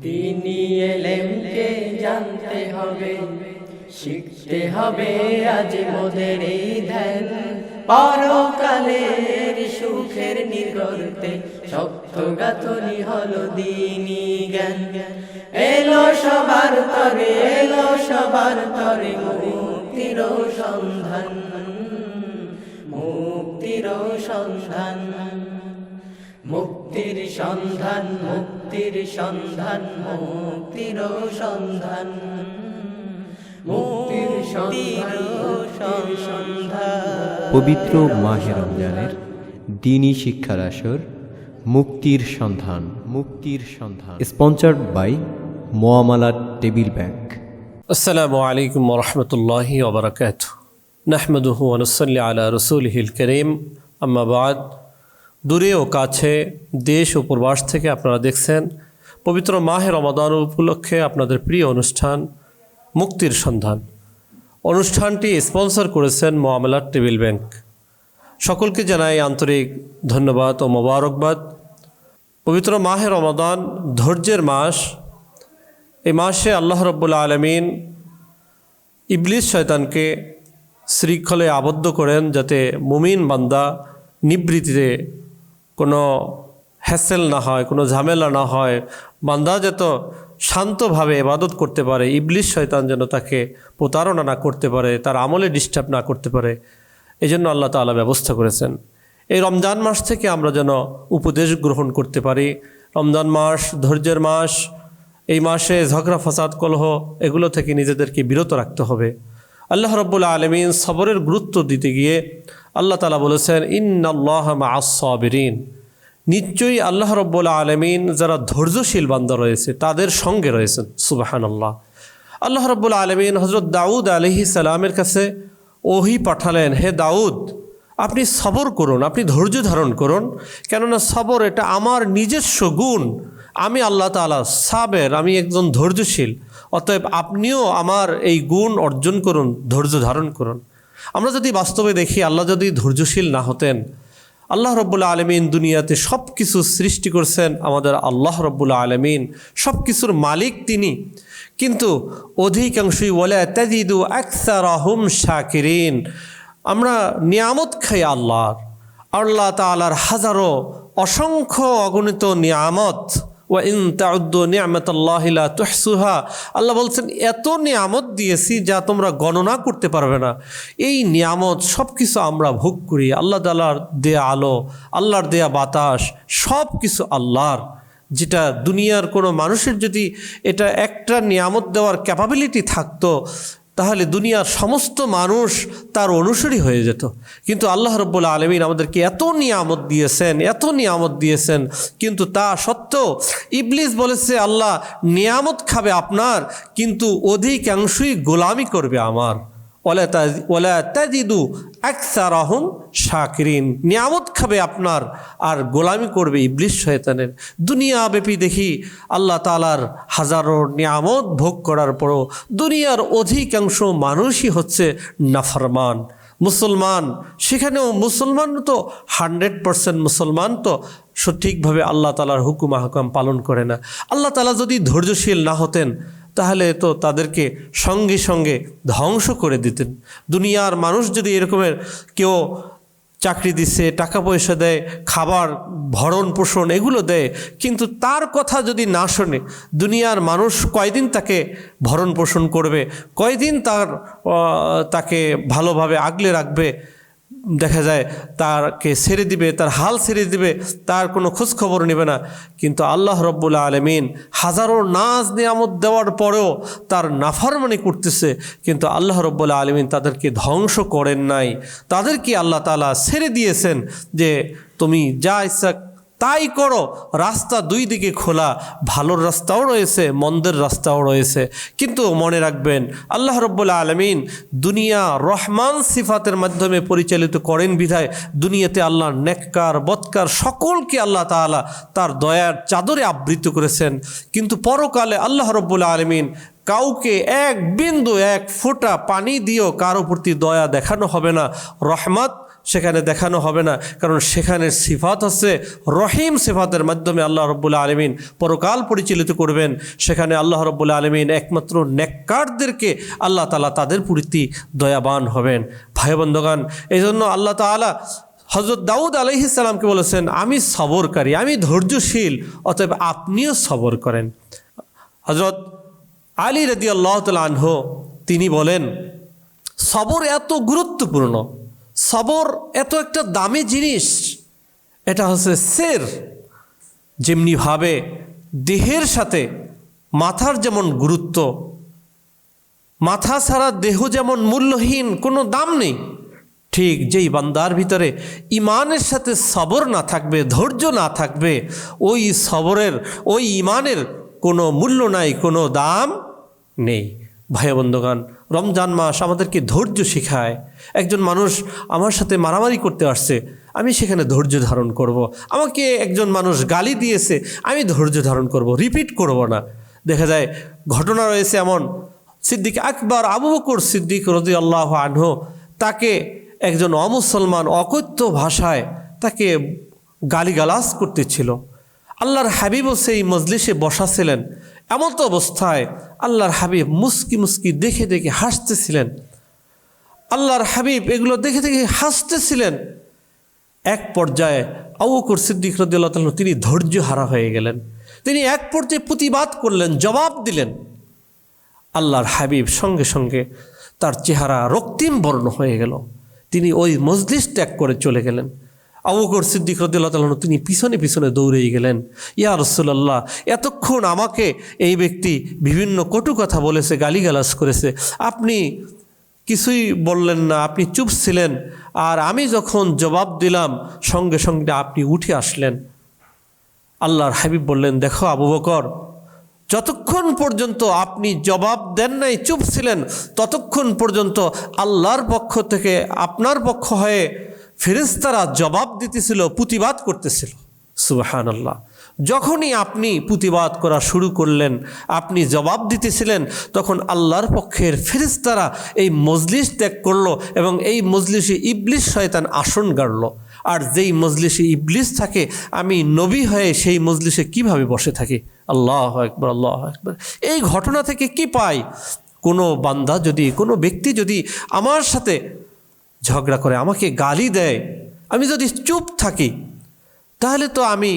দিনী এলেমকে জানতে হবে, শিখতে হবে আজ মোদের এই ধ্যান। পরকালের সুখের নিগর্তে শক্ত গাথনি হলো দিনী জ্ঞান। এলো সবার তরে, এলো সবার তরে মুক্তির সন্ধান মুক্তির সন্ধান। মুক্তির সন্ধান মুক্তির সন্ধান মুক্তির সন্ধান। মুক্তির সন্ধান। পবিত্র মাহের রমজানের দিনই শিক্ষার আসর মুক্তির সন্ধান। মুক্তির সন্ধান। স্পন্সার্ড বাই মোয়ামালা টেবিল ব্যাংক। আসসালামু আলাইকুম রহমতুল্লাহ ওবরাকাত নাহমদুহু আনুসল্লি আলা রসুল হিল করিম আম্মাবাদ দূরে ও কাছে দেশ ও প্রবাস থেকে আপনারা দেখছেন পবিত্র মাহে রমাদান উপলক্ষে আপনাদের প্রিয় অনুষ্ঠান মুক্তির সন্ধান। অনুষ্ঠানটি স্পন্সর করেছেন মোয়ামেলার টেবিল ব্যাংক। সকলকে জানাই আন্তরিক ধন্যবাদ ও মোবারকবাদ। পবিত্র মাহে রমাদান ধৈর্যের মাস। এই মাসে আল্লাহ রব্বুল আলমিন ইবলিস শয়তানকে শৃঙ্খলে আবদ্ধ করেন যাতে মুমিন বান্দা নিবৃত্তিতে কোনো হ্যাসেল না হয়, কোনো ঝামেলা না হয়, বান্দা যত শান্তভাবে এবাদত করতে পারে ইবলিশ শয়তান যেন তাকে প্রতারণা না করতে পারে, তার আমলে ডিস্টার্ব না করতে পারে এই জন্য আল্লাহ তাআলা ব্যবস্থা করেছেন। এই রমজান মাস থেকে আমরা যেন উপদেশ গ্রহণ করতে পারি। রমজান মাস, ধৈর্যের মাস, এই মাসে ঝগড়া, ফাসাদ, কলহ এগুলো থেকে নিজেদেরকে বিরত রাখতে হবে। আল্লাহ রব্বুল আলমিন সবরের গুরুত্ব দিতে গিয়ে আল্লাহ তালা বলেছেন, ইন্নাল্লাহ আসবিরিন নিশ্চয়ই আল্লাহ রব্বুল আলমিন যারা ধৈর্যশীল বান্দা রয়েছে, তাদের সঙ্গে রয়েছেন সুবাহান আল্লাহ আল্লাহ রব্বুল আলমিন হজরত দাউদ আলহি সালামের কাছে ওহি পাঠালেন, হে দাউদ, আপনি সবর করুন, আপনি ধৈর্য ধারণ করুন, কেননা সবর এটা আমার নিজস্ব গুণ। আমি আল্লাহ তালা সাবের, আমি একজন ধৈর্যশীল, অতএব আপনিও আমার এই গুণ অর্জন করুন, ধৈর্য ধারণ করুন। আমরা যদি বাস্তবে দেখি, আল্লাহ যদি ধৈর্যশীল না হতেন, আল্লাহ রব্বুল্লা আলমিন দুনিয়াতে সব কিছু সৃষ্টি করছেন আমাদের আল্লাহ রব্বুল্লা আলমিন সব কিছুর মালিক তিনি। কিন্তু অধিকাংশই বলে তাজিদু আহম শাকিরিন। আমরা নিয়ামত খাই আল্লাহর। আল্লাহ তালার হাজারো অসংখ্য অগণিত নিয়ামত আল্লাহ বলছেন, এত নিয়ামত দিয়েছি যা তোমরা গণনা করতে পারবে না। এই নিয়ামত সব কিছু আমরা ভোগ করি। আল্লাহ তালার দেয়া আলো, আল্লাহর দেয়া বাতাস সব কিছু আল্লাহর। যেটা দুনিয়ার কোনো মানুষের যদি এটা একটা নিয়ামত দেওয়ার ক্যাপাবিলিটি থাকতো তাহলে দুনিয়ার সমস্ত মানুষ তার অনুসারী হয়ে যেত। কিন্তু আল্লাহ রব্বুল আলমিন আমাদেরকে এত নিয়ামত দিয়েছেন, এত নিয়ামত দিয়েছেন। কিন্তু তা সত্ত্বেও ইবলিস বলেছে, আল্লাহ নিয়ামত খাবে আপনার, কিন্তু অধিকাংশই গোলামি করবে আমার। ওলা তাজ- ওলা তাজিদু আকসার আহম শাকিরিন। নিয়ামত খাবে আপনার আর গোলামি করবে ইবলিশ শয়তানের। দুনিয়াব্যাপী দেখি আল্লাহ তালার হাজারো নিয়ামত ভোগ করার পরও দুনিয়ার অধিকাংশ মানুষই হচ্ছে নাফরমান। মুসলমান, সেখানেও মুসলমান তো হান্ড্রেড পারসেন্ট মুসলমান তো সঠিকভাবে আল্লাহ তালার হুকুম আহকাম পালন করে না। আল্লাহ তালা যদি ধৈর্যশীল না হতেন তাহলে তো তাদেরকে সঙ্গে সঙ্গে ধ্বংস করে দিতেন। দুনিয়ার মানুষ যদি এরকমের কেউ চাকরি দিচ্ছে টাকা পয়সা দেয়, খাবার, ভরণ পোষণ এগুলো দেয়, কিন্তু তার কথা যদি না শোনে, দুনিয়ার মানুষ কয়দিন তাকে ভরণ পোষণ করবে, কয়দিন তার তাকে ভালোভাবে আগলে রাখবে দেখা যায়, তারকে ছেড়ে দিবে, তার হাল ছেড়ে দিবে, তার কোনো খোঁজখবর নেবে না। কিন্তু আল্লাহ রব্বুল আলমিন হাজারো নাজ নিয়ামত দেওয়ার পরেও তার নাফারমানি করতেছে। কিন্তু আল্লাহ রব্বুল আলমিন তাদেরকে ধ্বংস করেন নাই। তাদেরকে আল্লাহ তালা ছেড়ে দিয়েছেন যে, তুমি যা ইচ্ছা তাই করো। রাস্তা দুই দিকে খোলা, ভালোর রাস্তাও রয়েছে, মন্দের রাস্তাও রয়েছে। কিন্তু মনে রাখবেন, আল্লাহ রব্বুল্লা আলমিন দুনিয়া রহমান সিফাতের মাধ্যমে পরিচালিত করেন বিধায় দুনিয়াতে আল্লাহ নেককার, বৎকার সকলকে আল্লাহ তাআলা তার দয়ার চাদরে আবৃত করেছেন। কিন্তু পরকালে আল্লাহ রব্বুল্লা আলমিন কাউকে এক বিন্দু, এক ফোঁটা পানি দিয়েও কারও প্রতি দয়া দেখানো হবে না। রহমত সেখানে দেখানো হবে না। কারণ সেখানে সিফাত হচ্ছে রহিম সিফাতের মাধ্যমে আল্লাহ রব্বুল্লা আলমিন পরকাল পরিচালিত করবেন। সেখানে আল্লাহ রব্বুল্লা আলমিন একমাত্র নেককারদেরকে আল্লাহ তালা তাদের প্রতি দয়াবান হবেন। ভাই বন্ধগান এই জন্য আল্লাহ তালা হজরত দাউদ আলহিসাল্লামকে বলেছেন, আমি সবরকারী, আমি ধৈর্যশীল, অতএব আপনিও সবর করেন। হজরত আলী রদি আল্লাহ আনহ, তিনি বলেন, সবর এত গুরুত্বপূর্ণ সবর এত একটা দামি জিনিস। এটা হচ্ছে সের। যেমনিভাবে দেহের সাথে মাথার যেমন গুরুত্ব, মাথা ছাড়া দেহ যেমন মূল্যহীন, কোনো দাম নেই। ঠিক যেই বান্দার ভিতরে ইমানের সাথে সবর না থাকবে, ধৈর্য না থাকবে, ওই সবরের, ওই ইমানের কোনো মূল্য নাই, কোনো দাম নেই। ভাই বন্ধুগান রমজান মাস আমাদেরকে ধৈর্য শেখায় একজন মানুষ আমার সাথে মারামারি করতে আসছে, আমি সেখানে ধৈর্য ধারণ করব। আমাকে একজন মানুষ গালি দিয়েছে, আমি ধৈর্য ধারণ করব। রিপিট করব না দেখা যায়, ঘটনা রয়েছে এমন, সিদ্দিক আকবর, আবু বকর সিদ্দিক রদি আল্লাহ আনহ, তাকে একজন অমুসলমান, অকথ্য ভাষায় তাকে গালিগালাজ করতেছিল আল্লাহর হাবিবও সেই মজলিসে বসা ছিলেন এমন তো অবস্থায় আল্লাহর হাবিব মুস্কি মুস্কি দেখে দেখে হাসতেছিলেন। আল্লাহর হাবিব এগুলো দেখে দেখে হাসতেছিলেন। এক পর্যায়ে আবুকর সিদ্দিক রদিল্লাহ তিনি ধৈর্য হারা হয়ে গেলেন। তিনি এক পর্যায়ে প্রতিবাদ করলেন, জবাব দিলেন। আল্লাহর হাবিব সঙ্গে সঙ্গে তার চেহারা রক্তিম বর্ণ হয়ে গেল। তিনি ওই মজলিস ত্যাগ করে চলে গেলেন। আবুকর সিদ্দিক রদুল্লাহ তিনি পিছনে পিছনে দৌড়েই গেলেন, ইয়া রসুল্লাহ এতক্ষণ আমাকে এই ব্যক্তি বিভিন্ন কটু কথা বলেছে, গালিগালাজ করেছে, আপনি কিছুই বললেন না, আপনি চুপ ছিলেন, আর আমি যখন জবাব দিলাম, সঙ্গে সঙ্গে আপনি উঠে আসলেন। আল্লাহর হাবিব বললেন, দেখো আবু বকর যতক্ষণ পর্যন্ত আপনি জবাব দেন নাই, চুপ ছিলেন, ততক্ষণ পর্যন্ত আল্লাহর পক্ষ থেকে আপনার পক্ষ হয়ে ফেরেস্তারা জবাব দিতেছিল, প্রতিবাদ করতেছিল। সুবাহান আল্লাহ যখনই আপনি প্রতিবাদ করা শুরু করলেন, আপনি জবাব দিতেছিলেন, তখন আল্লাহর পক্ষের ফেরেস্তারা এই মজলিস ত্যাগ করল এবং এই মজলিসে ইবলিশ শয়তান আসন গাড়ল। আর যেই মজলিসে ইবলিস থাকে, আমি নবী হয়ে সেই মজলিসে কীভাবে বসে থাকি? আল্লাহ একবার আল্লাহ একবার এই ঘটনা থেকে কি পাই? কোনো বান্দা যদি, কোনো ব্যক্তি যদি আমার সাথে ঝগড়া করে আমাকে গালি দেয়। আমি যদি চুপ থাকি, তাহলে তো আমি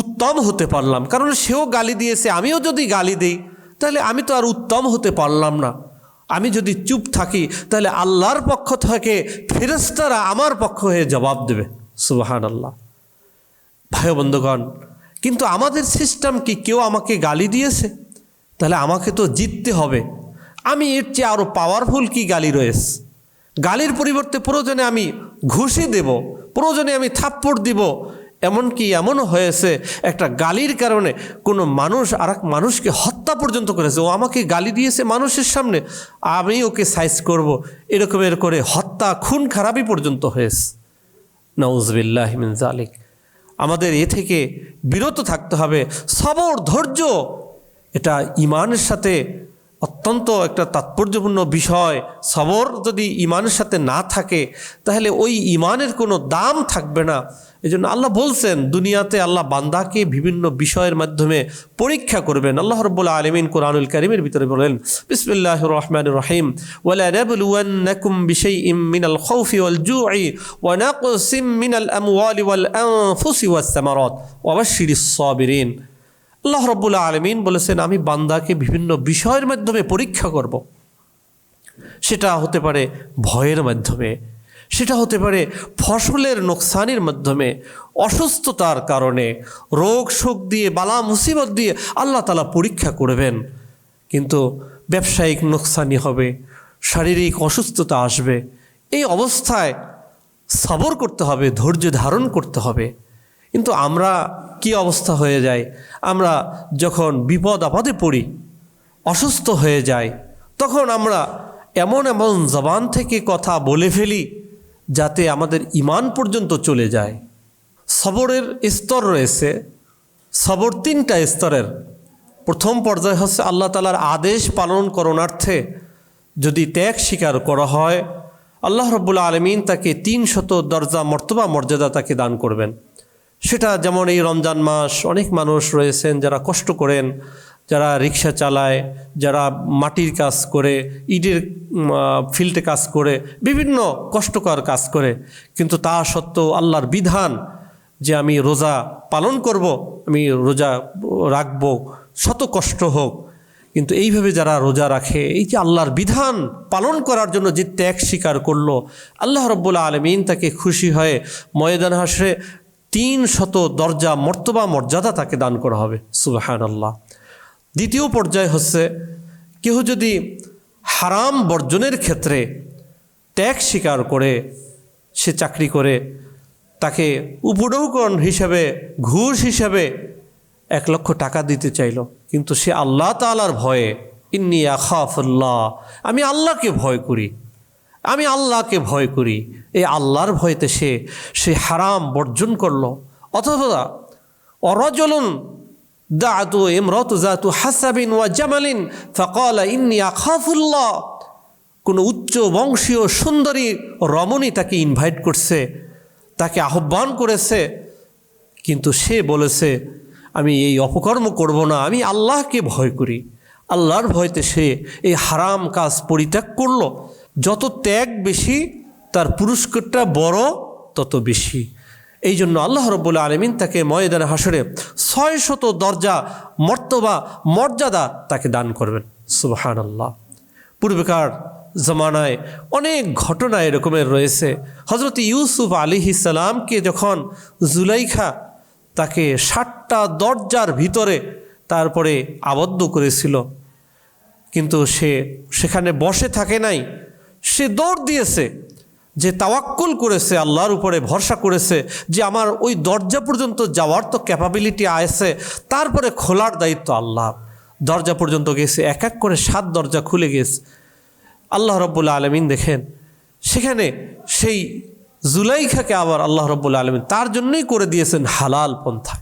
উত্তম হতে পারলাম। কারণ সেও গালি দিয়েছে, আমিও যদি গালি দিই, তাহলে আমি তো আর উত্তম হতে পারলাম না। আমি যদি চুপ থাকি, তাহলে আল্লাহর পক্ষ থেকে ফেরেস্তারা আমার পক্ষ হয়ে জবাব দেবে। সুবাহান আল্লাহ ভাই বন্ধুগণ, কিন্তু আমাদের সিস্টেম কি? কেউ আমাকে গালি দিয়েছে? তাহলে আমাকে তো জিততে হবে। আমি এর চেয়ে আরও পাওয়ারফুল কি গালি রয়েছে? গালির পরিবর্তে প্রয়োজনে আমি ঘুষি দেব, প্রয়োজনে আমি থাপ্পড় দিব। এমনকি এমনও হয়েছে, একটা গালির কারণে কোনো মানুষ আর মানুষকে হত্যা পর্যন্ত করেছে। ও আমাকে গালি দিয়েছে মানুষের সামনে, আমি ওকে সাইজ করব। এরকমের করে হত্যা, খুন খারাপই পর্যন্ত হয়েছে। নওজবিল্লাহমিন জালিক আমাদের এ থেকে বিরত থাকতে হবে। সবর, ধৈর্য, এটা ইমানের সাথে অত্যন্ত একটা তাৎপর্যপূর্ণ বিষয়। সবর যদি ইমানের সাথে না থাকে, তাহলে ওই ইমানের কোনো দাম থাকবে না। এই জন্য আল্লাহ বলছেন, দুনিয়াতে আল্লাহ বান্দাকে বিভিন্ন বিষয়ের মাধ্যমে পরীক্ষা করবেন। আল্লাহ রব্বুল্লাহ আলমিন কোরআনুল করিমের ভিতরে বলেন বিসমিল্লাহ রহমান রহিম। ওয়ালা নাবলুয়ান্নাকুম বিশাইইম মিনাল মিনাল ওয়াল আল্লাহ রব্বুল্লাহ আলমিন বলেছেন, আমি বান্দাকে বিভিন্ন বিষয়ের মাধ্যমে পরীক্ষা করব। সেটা হতে পারে ভয়ের মাধ্যমে, সেটা হতে পারে ফসলের নোকসানের মাধ্যমে, অসুস্থতার কারণে, রোগ শোক দিয়ে, বালা মুসিবত দিয়ে আল্লাহ তালা পরীক্ষা করবেন। কিন্তু ব্যবসায়িক নোকসানি হবে, শারীরিক অসুস্থতা আসবে। এই অবস্থায় সবর করতে হবে, ধৈর্য ধারণ করতে হবে। কিন্তু আমরা কি অবস্থা হয়ে যায়? আমরা যখন বিপদ আপদে পড়ি, অসুস্থ হয়ে যাই, তখন আমরা এমন এমন জবান থেকে কথা বলে ফেলি যাতে আমাদের ইমান পর্যন্ত চলে যায়। সবরের স্তর রয়েছে, সবর তিনটা স্তরের। প্রথম পর্যায়ে হচ্ছে আল্লাহ তালার আদেশ পালন করণার্থে যদি ত্যাগ স্বীকার করা হয়, আল্লাহ রব্বুল্লা আলমিন তাকে তিন শত দরজা মর্তবা মর্যাদা তাকে দান করবেন। সেটা যেমন এই রমজান মাস অনেক মানুষ রয়েছেন যারা কষ্ট করেন, যারা রিক্সা চালায়, যারা মাটির কাজ করে, ইটের ফিল্ডে কাজ করে, বিভিন্ন কষ্টকর কাজ করে। কিন্তু তা সত্ত্বেও আল্লাহর বিধান যে আমি রোজা পালন করব, আমি রোজা রাখব, শত কষ্ট হোক। কিন্তু এইভাবে যারা রোজা রাখে, এই যে আল্লাহর বিধান পালন করার জন্য যে ত্যাগ স্বীকার করল, আল্লাহ রব্বুল্লা আলমিন তাকে খুশি হয়ে ময়দান হাসরে তিন শত দরজা মর্তবা মর্যাদা তাকে দান করা হবে। সুবাহান আল্লাহ দ্বিতীয় পর্যায় হচ্ছে কেউ যদি হারাম বর্জনের ক্ষেত্রে ত্যাগ স্বীকার করে, সে চাকরি করে, তাকে উপডৌকন হিসাবে, ঘুষ হিসাবে এক লক্ষ টাকা দিতে চাইল, কিন্তু সে আল্লাহ তালার ভয়ে, ইন্নি আখাফুল্লাহ আমি আল্লাহকে ভয় করি আমি আল্লাহকে ভয় করি। এই আল্লাহর ভয়তে সে সে হারাম বর্জন করল। অথবা অরজলন দাতু ইমরত জাতু হাসাবিন ওয়া জামালিন ফকালা ইন্নি আখাফুল্লাহ। কোনো উচ্চ বংশীয় সুন্দরী রমণী তাকে ইনভাইট করছে, তাকে আহ্বান করেছে। কিন্তু সে বলেছে, আমি এই অপকর্ম করব না, আমি আল্লাহকে ভয় করি। আল্লাহর ভয়তে সে এই হারাম কাজ পরিত্যাগ করল। যত ত্যাগ বেশি, তার পুরস্কারটা বড়, তত বেশি। এই জন্য আল্লাহ রব্বুল্লা আলমিন তাকে ময়দান হাসরে ছয় শত দরজা মর্তবা, মর্যাদা তাকে দান করবেন। সুবাহান আল্লাহ পূর্বেকার জমানায় অনেক ঘটনা এরকমের রয়েছে। হজরত ইউসুফ আলী ইসালামকে যখন জুলাইখা তাকে ষাটটা দরজার ভিতরে তারপরে আবদ্ধ করেছিল, কিন্তু সে সেখানে বসে থাকে নাই সে দৌড় দিয়েছে যে তাওয়াক্কুল করেছে, আল্লাহর উপরে ভরসা করেছে যে আমার ওই দরজা পর্যন্ত যাওয়ার তো ক্যাপাবিলিটি আছে, তারপরে খোলার দায়িত্ব আল্লাহ। দরজা পর্যন্ত গেছে, এক এক করে সাত দরজা খুলে গেছে। আল্লাহ রব্বুল্লা আলমিন দেখেন, সেখানে সেই জুলাইখাকে আবার আল্লাহ রব্বুল্লা আলমিন তার জন্যই করে দিয়েছেন হালাল পন্থা।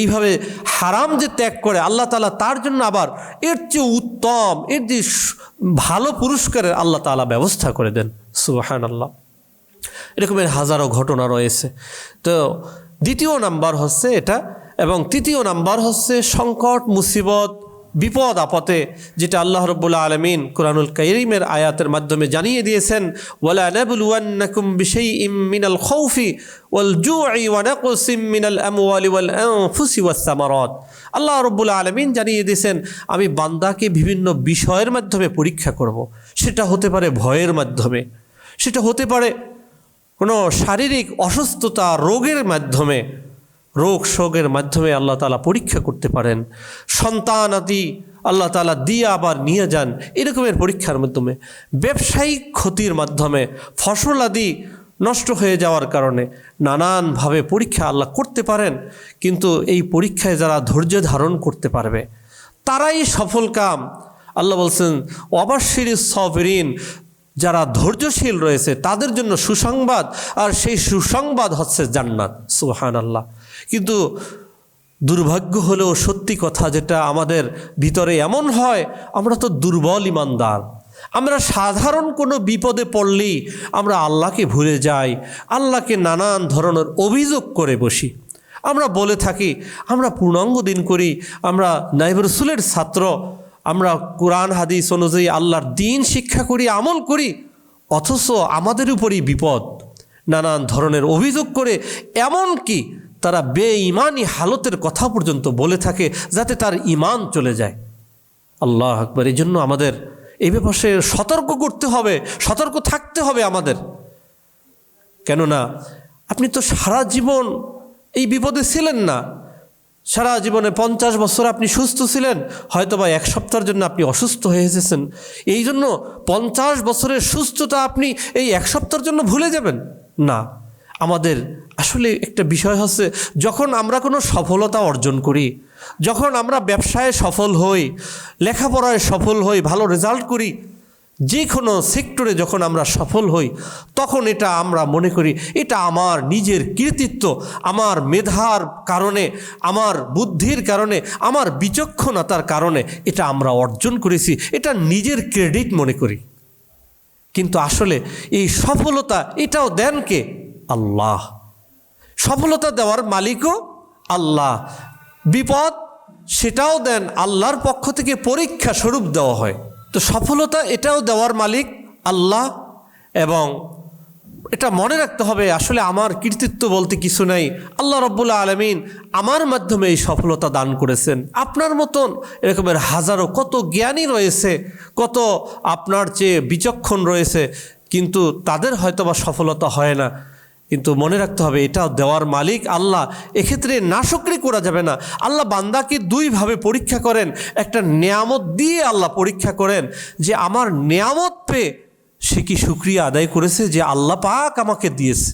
এইভাবে হারাম যে ত্যাগ করে, আল্লাহ তালা তার জন্য আবার এর চেয়ে উত্তম, এর যে ভালো পুরস্কারের আল্লাহ তালা ব্যবস্থা করে দেন। সুবাহান আল্লাহ এরকমের হাজারো ঘটনা রয়েছে। তো দ্বিতীয় নাম্বার হচ্ছে এটা, এবং তৃতীয় নাম্বার হচ্ছে সংকট, মুসিবত বিপদ আপদে, যেটা আল্লাহ রব্বুল্লা আলমিন কোরআনুল কাইরিমের আয়াতের মাধ্যমে জানিয়ে দিয়েছেন বিশাইইম মিনাল খাউফি ওয়াল ওয়াস সামারাত আল্লাহ রব্বুল আলমিন জানিয়ে দিয়েছেন, আমি বান্দাকে বিভিন্ন বিষয়ের মাধ্যমে পরীক্ষা করব। সেটা হতে পারে ভয়ের মাধ্যমে, সেটা হতে পারে কোনো শারীরিক অসুস্থতা রোগের মাধ্যমে রোগ শোকের মাধ্যমে আল্লাহ তালা পরীক্ষা করতে পারেন। সন্তান আদি আল্লাহ তালা দিয়ে আবার নিয়ে যান এরকমের পরীক্ষার মাধ্যমে। ব্যবসায়িক ক্ষতির মাধ্যমে ফসল আদি নষ্ট হয়ে যাওয়ার কারণে নানানভাবে পরীক্ষা আল্লাহ করতে পারেন, কিন্তু এই পরীক্ষায় যারা ধৈর্য ধারণ করতে পারবে, তারাই সফল কাম। আল্লাহ বলছেন অবাশির সফরিন যারা ধৈর্যশীল রয়েছে, তাদের জন্য সুসংবাদ, আর সেই সুসংবাদ হচ্ছে জান্নাত। সুহান আল্লাহ কিন্তু দুর্ভাগ্য হলেও সত্যি কথা যেটা আমাদের ভিতরে এমন হয়, আমরা তো দুর্বল ইমানদার। আমরা সাধারণ কোনো বিপদে পড়লেই আমরা আল্লাহকে ভুলে যাই, আল্লাহকে নানান ধরনের অভিযোগ করে বসি। আমরা বলে থাকি, আমরা পূর্ণাঙ্গ দিন করি, আমরা নাইব রসুলের ছাত্র, আমরা কোরআন, হাদিস অনুযায়ী আল্লাহর দিন শিক্ষা করি, আমল করি, অথচ আমাদের উপরই বিপদ। নানান ধরনের অভিযোগ করে এমন কি তারা বেঈমানি হালতের কথা পর্যন্ত বলে থাকে যাতে তার ইমান চলে যায়। আল্লাহ আকবর এই জন্য আমাদের এই ব্যাপারে সতর্ক করতে হবে, সতর্ক থাকতে হবে আমাদের। কেননা আপনি তো সারা জীবন এই বিপদে ছিলেন না। সারা জীবনে পঞ্চাশ বছর আপনি সুস্থ ছিলেন হয়তো বা এক সপ্তাহের জন্য আপনি অসুস্থ হয়ে এসেছেন। এই জন্য পঞ্চাশ বছরের সুস্থতা আপনি এই এক সপ্তাহের জন্য ভুলে যাবেন। না। আমাদের আসলে একটা বিষয় হচ্ছে, যখন আমরা কোনো সফলতা অর্জন করি, যখন আমরা ব্যবসায় সফল হই, লেখাপড়ায় সফল হই, ভালো রেজাল্ট করি যে কোনো সেক্টরে যখন আমরা সফল হই, তখন এটা আমরা মনে করি, এটা আমার নিজের কৃতিত্ব, আমার মেধার কারণে, আমার বুদ্ধির কারণে, আমার বিচক্ষণতার কারণে এটা আমরা অর্জন করেছি, এটা নিজের ক্রেডিট মনে করি। কিন্তু আসলে এই সফলতা এটাও দেন কে? আল্লাহ। সফলতা দেওয়ার মালিকও আল্লাহ। বিপদ সেটাও দেন, আল্লাহর পক্ষ থেকে পরীক্ষা স্বরূপ দেওয়া হয়। তো সফলতা এটাও দেওয়ার মালিক আল্লাহ এবং এটা মনে রাখতে হবে, আসলে আমার কৃতিত্ব বলতে কিছু নাই। আল্লাহ রব্বুল্লা আলমিন আমার মাধ্যমে এই সফলতা দান করেছেন। আপনার মতন এরকমের হাজারো, কত জ্ঞানী রয়েছে, কত আপনার চেয়ে বিচক্ষণ রয়েছে, কিন্তু তাদের হয়তোবা সফলতা হয় না। কিন্তু মনে রাখতে হবে, এটা দেওয়ার মালিক আল্লাহ। এক্ষেত্রে নাশকরি করা যাবে না। আল্লাহ বান্দাকে দুইভাবে পরীক্ষা করেন। একটা নিয়ামত দিয়ে আল্লাহ পরীক্ষা করেন যে, আমার নিয়ামত পেয়ে সে কি সুক্রিয়া আদায় করেছে যে, আল্লাহ পাক আমাকে দিয়েছে?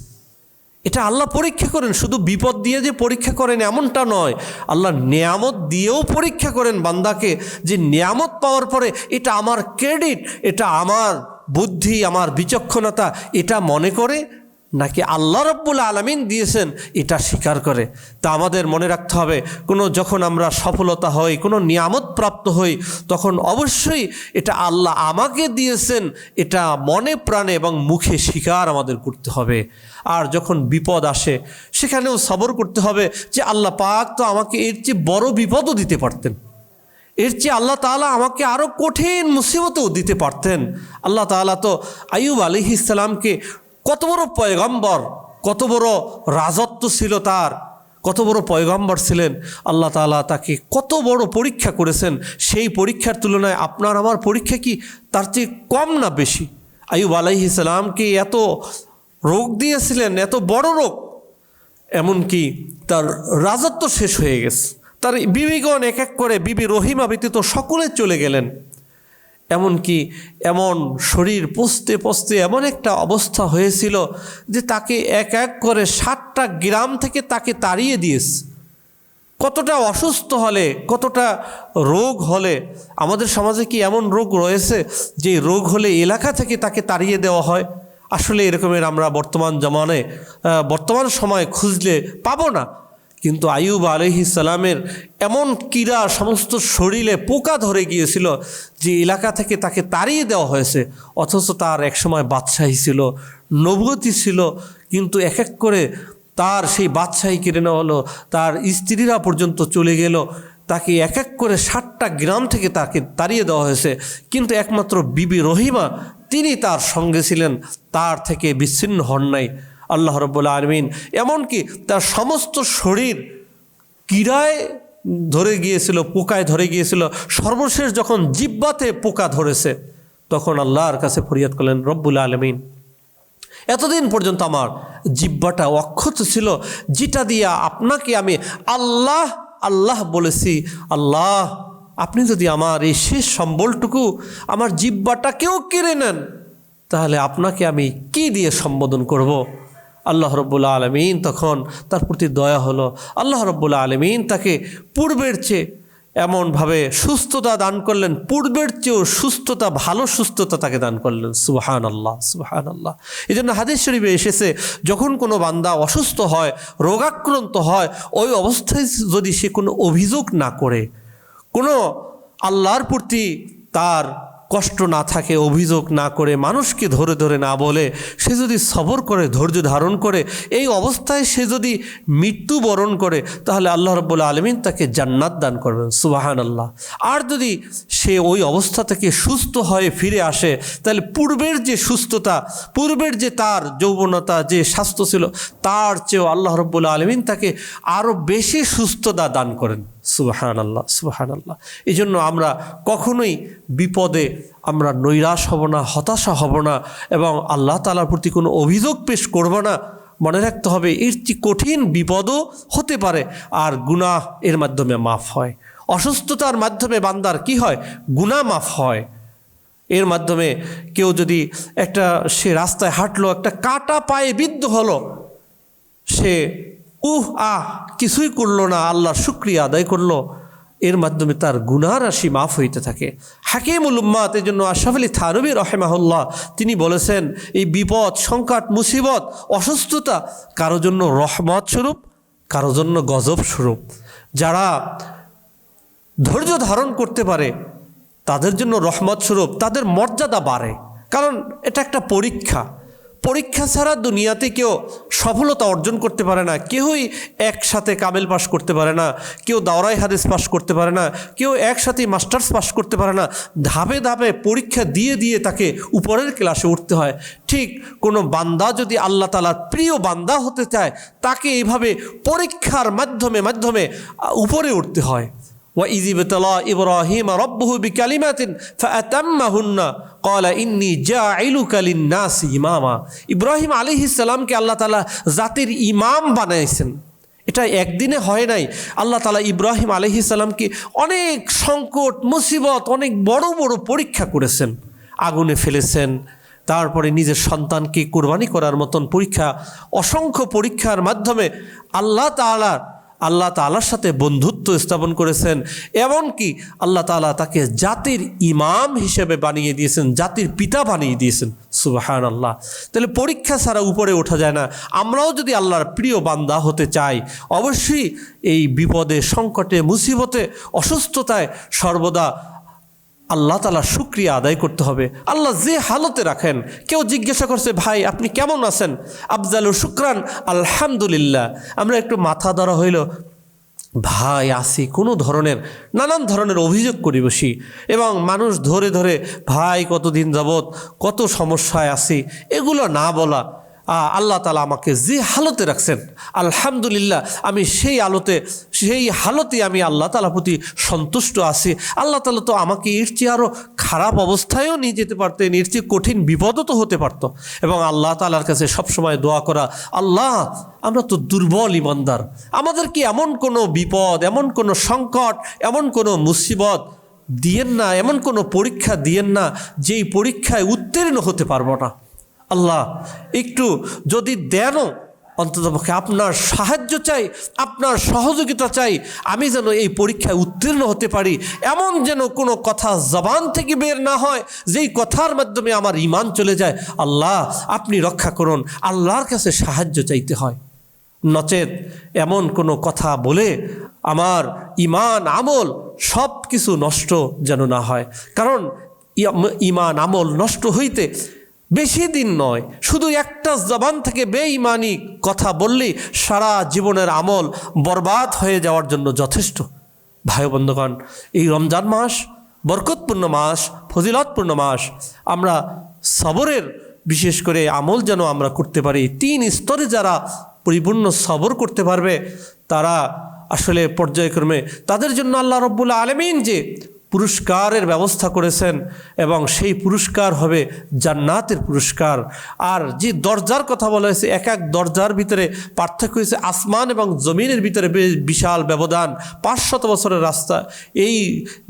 এটা আল্লাহ পরীক্ষা করেন। শুধু বিপদ দিয়ে যে পরীক্ষা করেন এমনটা নয়। আল্লাহ নিয়ামত দিয়েও পরীক্ষা করেন বান্দাকে যে, নিয়ামত পাওয়ার পরে এটা আমার ক্রেডিট, এটা আমার বুদ্ধি, আমার বিচক্ষণতা, এটা মনে করে নাকি আল্লাহ রব্বুল আলমিন দিয়েছেন? এটা স্বীকার করে। তা আমাদের মনে রাখতে হবে, কোনো যখন আমরা সফলতা হই, কোনো নিয়ামত প্রাপ্ত হই, তখন অবশ্যই এটা আল্লাহ আমাকে দিয়েছেন, এটা মনে প্রাণে এবং মুখে স্বীকার আমাদের করতে হবে। আর যখন বিপদ আসে, সেখানেও সবর করতে হবে যে আল্লাহ পাক তো আমাকে এর চেয়ে বড় বিপদও দিতে পারতেন। এর চেয়ে আল্লাহ তাআলা আমাকে আরও কঠিন মুসিবতও দিতে পারতেন। আল্লাহ তাআলা তো আইয়ুব আলী ইসলামকে কত বড় পয়গম্বর, কত বড় রাজত্ব ছিল তার, কত বড় পয়গম্বর ছিলেন, আল্লাহ তাআলা তাকে কত বড় পরীক্ষা করেছেন, সেই পরীক্ষার তুলনায় আপনার আমার পরীক্ষা কি তার চেয়ে কম না বেশি? আইয়ুব আলাইহি সালামকে এত রোগ দিয়েছিলেন, এত বড় রোগ? এমনকি তার রাজত্ব শেষ হয়ে গেছে, তার বিবিগণ এক এক করে বিবি রহিমা ব্যতীত সকলে চলে গেলেন। এমনকি এমন শরীর পচতে পচতে এমন একটা অবস্থা হয়েছিল যে তাকে এক এক করে ষাটটা গ্রাম থেকে তাকে তাড়িয়ে দিয়েছে। কতটা অসুস্থ হলে, কতটা রোগ হলে, আমাদের সমাজে কি এমন রোগ রয়েছে যে রোগ হলে এলাকা থেকে তাকে তাড়িয়ে দেওয়া হয়? আসলে এরকমের আমরা বর্তমান জমানে বর্তমান সময় খুঁজলে পাবো না। কিন্তু আয়ুব আলহি সালামের এমন কীড়া সমস্ত শরীরে পোকা ধরে গিয়েছিল যে এলাকা থেকে তাকে তাড়িয়ে দেওয়া হয়েছে। অথচ তার একসময় বাদশাহী ছিল, নবগতি ছিল, কিন্তু এক এক করে তার সেই বাদশাহী কেড়ে নেওয়া হলো, তার স্ত্রীরা পর্যন্ত চলে গেল, তাকে এক এক করে ষাটটা গ্রাম থেকে তাকে তাড়িয়ে দেওয়া হয়েছে। কিন্তু একমাত্র বিবি রহিমা, তিনি তার সঙ্গে ছিলেন, তার থেকে বিচ্ছিন্ন হন নাই। আল্লাহ রব্বুল্লা আলমিন, এমনকি তার সমস্ত শরীর কিরায় ধরে গিয়েছিল, পোকায় ধরে গিয়েছিল, সর্বশেষ যখন জিব্বাতে পোকা ধরেছে, তখন আল্লাহর কাছে ফরিয়াদ করলেন, রব্বুল আলমিন, এতদিন পর্যন্ত আমার জিব্বাটা অক্ষত ছিল, যেটা দিয়া আপনাকে আমি আল্লাহ আল্লাহ বলেছি, আল্লাহ, আপনি যদি আমার এই শেষ সম্বলটুকু, আমার জিব্বাটাকেও কেড়ে নেন, তাহলে আপনাকে আমি কি দিয়ে সম্বোধন করব। আল্লাহ রব্বুল্লা আলমিন তখন তার প্রতি দয়া হলো। আল্লাহ রব্বুল্লা আলমিন তাকে পূর্বের চেয়ে এমনভাবে সুস্থতা দান করলেন, পূর্বের চেয়েও সুস্থতা, ভালো সুস্থতা তাকে দান করলেন। সুবাহান আল্লাহ সুবাহান আল্লাহ এই জন্য হাদিস শরীফে এসেছে, যখন কোনো বান্দা অসুস্থ হয়, রোগাক্রান্ত হয়, ওই অবস্থায় যদি সে কোনো অভিযোগ না করে, কোনো আল্লাহর প্রতি তার কষ্ট না থাকে, অভিযোগ না করে মানুষকে ধরে ধরে না বলে, সে যদি সবর করে, ধৈর্য ধারণ করে, এই অবস্থায় সে যদি মৃত্যু বরণ করে, তাহলে আল্লাহ রব্বুল্লা আলমিন তাকে জান্নাত দান করবেন সুবাহান আল্লাহ আর যদি সে ওই অবস্থা থেকে সুস্থ হয়ে ফিরে আসে, তাহলে পূর্বের যে সুস্থতা, পূর্বের যে তার যৌবনতা, যে স্বাস্থ্য ছিল, তার চেয়েও আল্লাহ রব্বুল্লা আলমিন তাকে আরও বেশি সুস্থতা দান করেন। সুবাহান আল্লাহ সুবাহান আল্লাহ এই জন্য আমরা কখনোই বিপদে আমরা নৈরাশ হব না, হতাশা হব না এবং আল্লাহ তালার প্রতি কোনো অভিযোগ পেশ করব না। মনে রাখতে হবে, এর কঠিন বিপদও হতে পারে আর গুনাহ এর মাধ্যমে মাফ হয়। অসুস্থতার মাধ্যমে বান্দার কি হয়? গুনাহ মাফ হয়। এর মাধ্যমে কেউ যদি একটা, সে রাস্তায় হাঁটলো, একটা কাটা পায়ে বিদ্ধ হলো, সে উহ, আহ, কিছুই করল না, আল্লাহর শুক্রিয়া আদায় করল। এর মাধ্যমে তার গুনাহ রাশি মাফ হইতে থাকে। হাকিমুল উম্মাত এই জন্য আশরাফ আলী থানবী রহেমাহুল্লাহ, তিনি বলেছেন, এই বিপদ, সংকট, মুসিবত, অসুস্থতা কারও জন্য রহমত স্বরূপ, কারও জন্য গজব স্বরূপ। যারা ধৈর্য ধারণ করতে পারে, তাদের জন্য রহমত স্বরূপ, তাদের মর্যাদা বাড়ে। কারণ এটা একটা পরীক্ষা। পরীক্ষা ছাড়া দুনিয়াতে কেউ সফলতা অর্জন করতে পারে না। কেউই একসাথে কামেল পাশ করতে পারে না। কেউ দাওরাই হাদিস পাশ করতে পারে না। কেউ একসাথে মাস্টার্স পাশ করতে পারে না। ধাপে ধাপে পরীক্ষা দিয়ে দিয়ে তাকে উপরের ক্লাসে উঠতে হয়। ঠিক কোনো বান্দা যদি আল্লাহ তালার প্রিয় বান্দা হতে চায়, তাকে এইভাবে পরীক্ষার মাধ্যমে মাধ্যমে উপরে উঠতে হয়। وإذ ابتلى إبراهيم ربه بكلمات فأتمهن قال إني جاعلك للناس إماما ইব্রাহিম আলাইহিস সালামকে আল্লাহ তাআলা জাতির ইমাম বানাইছেন এটা একদিনে হয় নাই আল্লাহ তালা ইব্রাহিম আলাইহিস সালামকে অনেক সংকট মুসিবত অনেক বড় বড় পরীক্ষা করেছেন আগুনে ফেলেছেন তারপরে নিজের সন্তানকে কোরবানি করার মতন পরীক্ষা অসংখ্য পরীক্ষার মাধ্যমে আল্লাহ তাআলার আল্লাহ তালার সাথে বন্ধুত্ব স্থাপন করেছেন, এমনকি আল্লাহ তালা তাকে জাতির ইমাম হিসেবে বানিয়ে দিয়েছেন, জাতির পিতা বানিয়ে দিয়েছেন। সুবাহান আল্লাহ তাহলে পরীক্ষা ছাড়া উপরে ওঠা যায় না। আমরাও যদি আল্লাহর প্রিয় বান্দা হতে চাই, অবশ্যই এই বিপদে, সংকটে, মুসিবতে, অসুস্থতায় সর্বদা আল্লাহ তালা শুক্রিয়া আদায় করতে হবে। আল্লাহ যে হালতে রাখেন, কেউ জিজ্ঞাসা করছে, ভাই, আপনি কেমন আছেন? আফজাল শুক্রান, আলহামদুলিল্লাহ। আমরা একটু মাথা ধরা হইল, ভাই, আসি কোনো ধরনের, নানান ধরনের অভিযোগ করি বসি এবং মানুষ ধরে ধরে, ভাই, কতদিন যাবৎ কত সমস্যায় আছি? এগুলো না বলা আল্লাহ তালা আমাকে যে হালতে রাখছেন, আলহামদুলিল্লাহ আমি সেই আলোতে, সেই হালতে আমি আল্লাহ তালার প্রতি সন্তুষ্ট আছি। আল্লাহ তালা তো আমাকে এর চেয়ে আরও খারাপ অবস্থায়ও নিয়ে যেতে পারতেন, এর চেয়ে কঠিন বিপদও তো হতে পারতো। এবং আল্লাহ তালার কাছে সবসময় দোয়া করা, আল্লাহ, আমরা তো দুর্বল ইমানদার, আমাদের কি এমন কোনো বিপদ, এমন কোনো সংকট, এমন কোনো মুসিবত দিয়েন না, এমন কোনো পরীক্ষা দিয়েন না, যেই পরীক্ষায় উত্তীর্ণ হতে পারব না? আল্লাহ, একটু যদি দেনও অন্ততপক্ষে আপনার সাহায্য চাই, আপনার সহযোগিতা চাই, আমি যেন এই পরীক্ষায় উত্তীর্ণ হতে পারি, এমন যেন কোনো কথা জবান থেকে বের না হয়, যেই কথার মাধ্যমে আমার ইমান চলে যায়, আল্লাহ, আপনি রক্ষা করুন, আল্লাহর কাছে সাহায্য চাইতে হয়। নচেত এমন কোনো কথা বলে আমার ইমান আমল সব কিছু নষ্ট যেন না হয়। কারণ ইমান, আমল নষ্ট হইতে বেশি দিন নয়, শুধু একটা জবান থেকে বেঈমানি কথা বললেই সারা জীবনের আমল বরবাদ হয়ে যাওয়ার জন্য যথেষ্ট। ভাই বন্ধুগণ, এই রমজান মাস বরকতপূর্ণ মাস, ফজিলতপূর্ণ মাস। আমরা সবরের বিশেষ করে আমল যেন আমরা করতে পারি, তিন স্তরে যারা পরিপূর্ণ সবর করতে পারবে, তারা আসলে পর্যায়ক্রমে তাদের জন্য আল্লাহ রব্বুল্লা আলমিন যে পুরস্কারের ব্যবস্থা করেছেন এবং সেই পুরস্কার হবে জান্নাতের পুরস্কার। আর যে দরজার কথা বলা হয়েছে, এক এক দরজার ভিতরে পার্থক্য হয়েছে আসমান এবং জমিনের ভিতরে বেশ বিশাল ব্যবধান, পাঁচশত বছরের রাস্তা। এই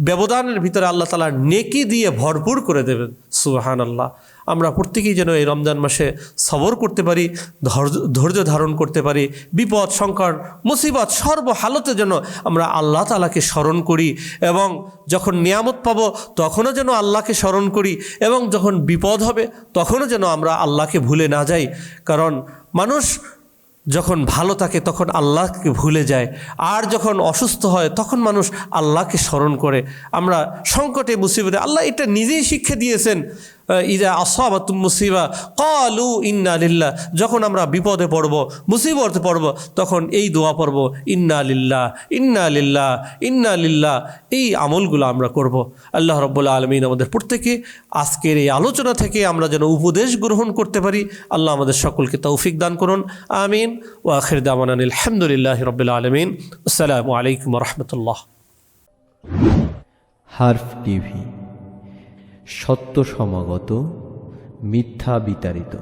ব্যবধানের ভিতরে আল্লাহ তালা নেকি দিয়ে ভরপুর করে দেবেন সুহান আল্লাহ আমরা প্রত্যেকেই যেন এই রমজান মাসে সবর করতে পারি, ধৈর্য ধারণ করতে পারি, বিপদ, সংকট, মুসিবত সর্বহালতে যেন আমরা আল্লাহ তালাকে স্মরণ করি এবং যখন নিয়ামত পাব তখনও যেন আল্লাহকে স্মরণ করি এবং যখন বিপদ হবে তখনও যেন আমরা আল্লাহকে ভুলে না যাই। কারণ মানুষ যখন ভালো থাকে তখন আল্লাহকে ভুলে যায়, আর যখন অসুস্থ হয় তখন মানুষ আল্লাহকে স্মরণ করে। আমরা সংকটে, মুসিবতে আল্লাহ এটা নিজেই শিক্ষা দিয়েছেন ইদা আসাবাতুম মুসিবা, কালু ইন্না লিল্লাহ। যখন আমরা বিপদে পড়ব, মুসিবতে পড়ব, তখন এই দোয়া পড়ব, ইন্না লিল্লাহ ইন্না লিল্লাহ ইন্না লিল্লাহ। এই আমলগুলো আমরা করব। আল্লাহ রব্বুল্লা আলমিন আমাদের প্রত্যেকে আজকের এই আলোচনা থেকে আমরা যেন উপদেশ গ্রহণ করতে পারি, আল্লাহ আমাদের সকলকে তৌফিক দান করুন। আমিন। ও আখির দামান আলহামদুলিল্লাহ রবিল্লা আলমিন। আসসালামু আলাইকুম রহমতুল্লাহ। হার্ফ টিভি। সত্য সমাগত মিথ্যা বিতাড়িত।